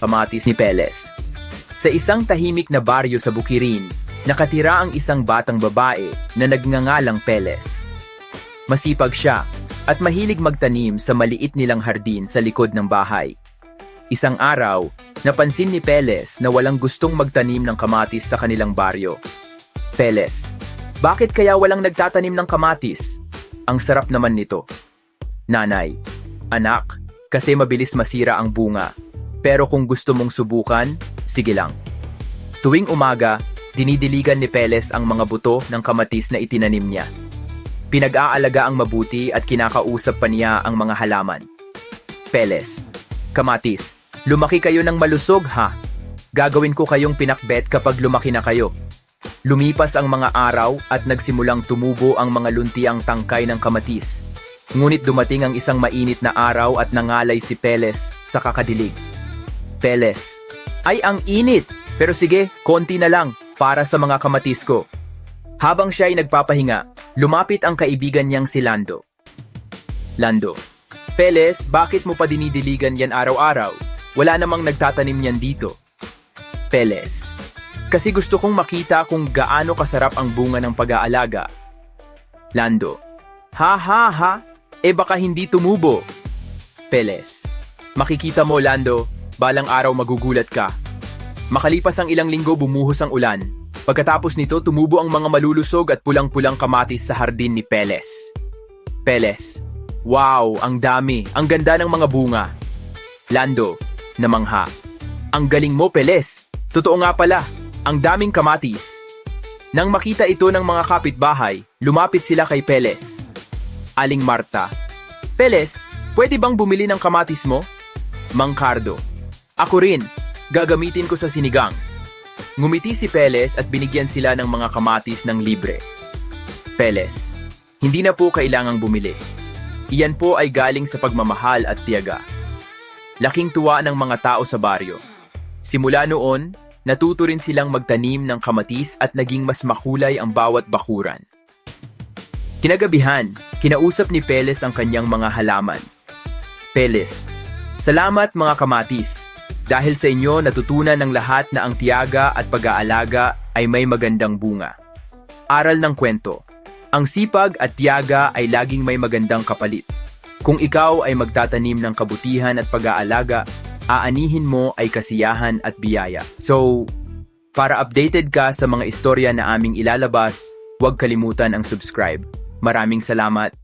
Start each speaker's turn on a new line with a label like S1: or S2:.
S1: kamatis ni Peles. Sa isang tahimik na baryo sa Bukirin, nakatira ang isang batang babae na nagngangalang Peles. Masipag siya at mahilig magtanim sa maliit nilang hardin sa likod ng bahay. Isang araw, napansin ni Peles na walang gustong magtanim ng kamatis sa kanilang baryo. Peles, bakit kaya walang nagtatanim ng kamatis? Ang sarap naman nito. Nanay, anak, kasi mabilis masira ang bunga. Pero kung gusto mong subukan, sige lang. Tuwing umaga, dinidiligan ni Peles ang mga buto ng kamatis na itinanim niya. Pinag-aalaga ang mabuti at kinakausap pa niya ang mga halaman. Peles, kamatis, lumaki kayo ng malusog ha. Gagawin ko kayong pinakbet kapag lumaki na kayo. Lumipas ang mga araw at nagsimulang tumubo ang mga luntiang tangkay ng kamatis. Ngunit dumating ang isang mainit na araw at nangalay si Peles sa kakadilig. Peles, ay ang init! Pero sige, konti na lang para sa mga kamatis ko. Habang siya ay nagpapahinga, lumapit ang kaibigan niyang si Lando. Lando, Peles, bakit mo pa dinidiligan yan araw-araw? Wala namang nagtatanim yan dito. Peles, kasi gusto kong makita kung gaano kasarap ang bunga ng pag-aalaga. Lando, ha ha ha, eh baka hindi tumubo. Peles, makikita mo Lando, balang araw magugulat ka. Makalipas ang ilang linggo bumuhos ang ulan. Pagkatapos nito tumubo ang mga malulusog at pulang-pulang kamatis sa hardin ni Peles. Peles, wow, ang dami, ang ganda ng mga bunga. Lando, namangha. Ang galing mo, Peles. Totoo nga pala, ang daming kamatis. Nang makita ito ng mga kapitbahay, lumapit sila kay Peles. Aling Marta, Peles, pwede bang bumili ng kamatis mo? Mang Cardo, ako rin, gagamitin ko sa sinigang. Ngumiti si Peles at binigyan sila ng mga kamatis ng libre. Peles, hindi na po kailangang bumili. Iyan po ay galing sa pagmamahal at tiyaga. Laking tuwa ng mga tao sa baryo. Simula noon, natuto rin silang magtanim ng kamatis at naging mas makulay ang bawat bakuran. Kinagabihan, kinausap ni Peles ang kanyang mga halaman. Peles, salamat mga kamatis. Dahil sa inyo natutunan ng lahat na ang tiyaga at pag-aalaga ay may magandang bunga. Aral ng kwento. Ang sipag at tiyaga ay laging may magandang kapalit. Kung ikaw ay magtatanim ng kabutihan at pag-aalaga, aanihin mo ay kasiyahan at biyaya. So, para updated ka sa mga istorya na aming ilalabas, huwag kalimutan ang subscribe. Maraming salamat